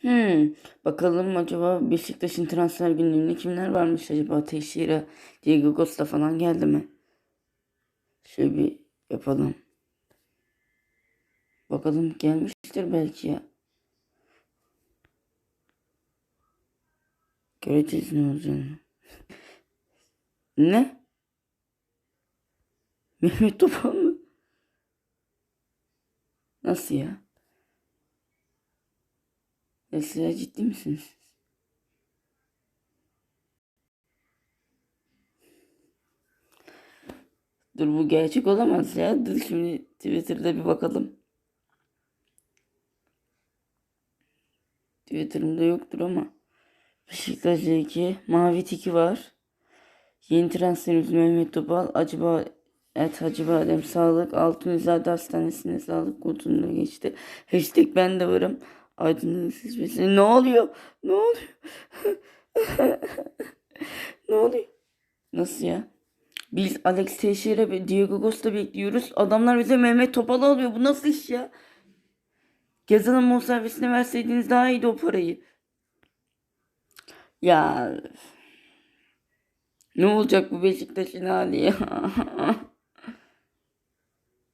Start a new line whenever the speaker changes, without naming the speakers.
Hmm, bakalım acaba Beşiktaş'ın transfer gündeminde kimler varmış acaba? Teixeira, Diego Costa falan geldi mi? Şöyle bir yapalım. Bakalım gelmiştir belki ya. Göreceğiz ne olacağını. Ne? Mehmet Topal mı? Nasıl ya? Ya ciddi misiniz? Dur bu gerçek olamaz ya. Dur şimdi Twitter'da bir bakalım. Twitter'ımda yoktur ama. Beşiktaş 2. Mavi tiki var. Yeni transferimiz Mehmet Topal. Acaba Evet Hacı Badem Sağlık Altunizade Hastanesi'ne sağlık kutunda geçti. Hashtag ben de varım. Aydınlık hizmetine. Ne oluyor? Ne oluyor? ne oluyor? Nasıl ya? Biz Alex Teixeira ve Diego Costa bekliyoruz. Adamlar bize Mehmet Topal'ı alıyor. Bu nasıl iş ya? Gezal'ın bonservisine verseydiniz daha iyiydi o parayı. Ya ne olacak bu Beşiktaş'ın hali ya?